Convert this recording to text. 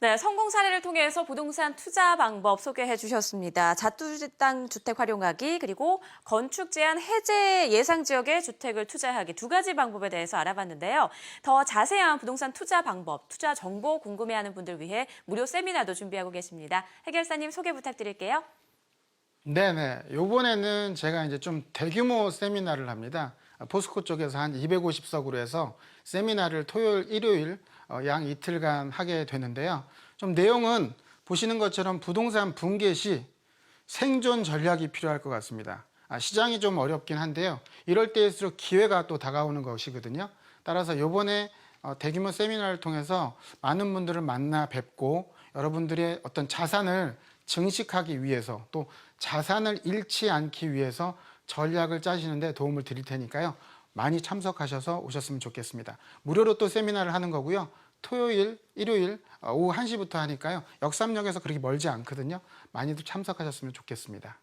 네, 성공 사례를 통해서 부동산 투자 방법 소개해 주셨습니다. 자투당 주택 활용하기 그리고 건축 제한 해제 예상 지역에 주택을 투자하기 두 가지 방법에 대해서 알아봤는데요. 더 자세한 부동산 투자 방법, 투자 정보 궁금해하는 분들 위해 무료 세미나도 준비하고 계십니다. 해결사님 소개 부탁드릴게요. 네네. 요번에는 제가 이제 좀 대규모 세미나를 합니다. 포스코 쪽에서 한 250석으로 해서 세미나를 토요일, 일요일 어, 양 이틀간 하게 되는데요. 좀 내용은 보시는 것처럼 부동산 붕괴 시 생존 전략이 필요할 것 같습니다. 아, 시장이 좀 어렵긴 한데요. 이럴 때일수록 기회가 또 다가오는 것이거든요. 따라서 요번에 어, 대규모 세미나를 통해서 많은 분들을 만나 뵙고 여러분들의 어떤 자산을 증식하기 위해서 또 자산을 잃지 않기 위해서 전략을 짜시는데 도움을 드릴 테니까요. 많이 참석하셔서 오셨으면 좋겠습니다. 무료로 또 세미나를 하는 거고요. 토요일, 일요일 어, 오후 1시부터 하니까요. 역삼역에서 그렇게 멀지 않거든요. 많이들 참석하셨으면 좋겠습니다.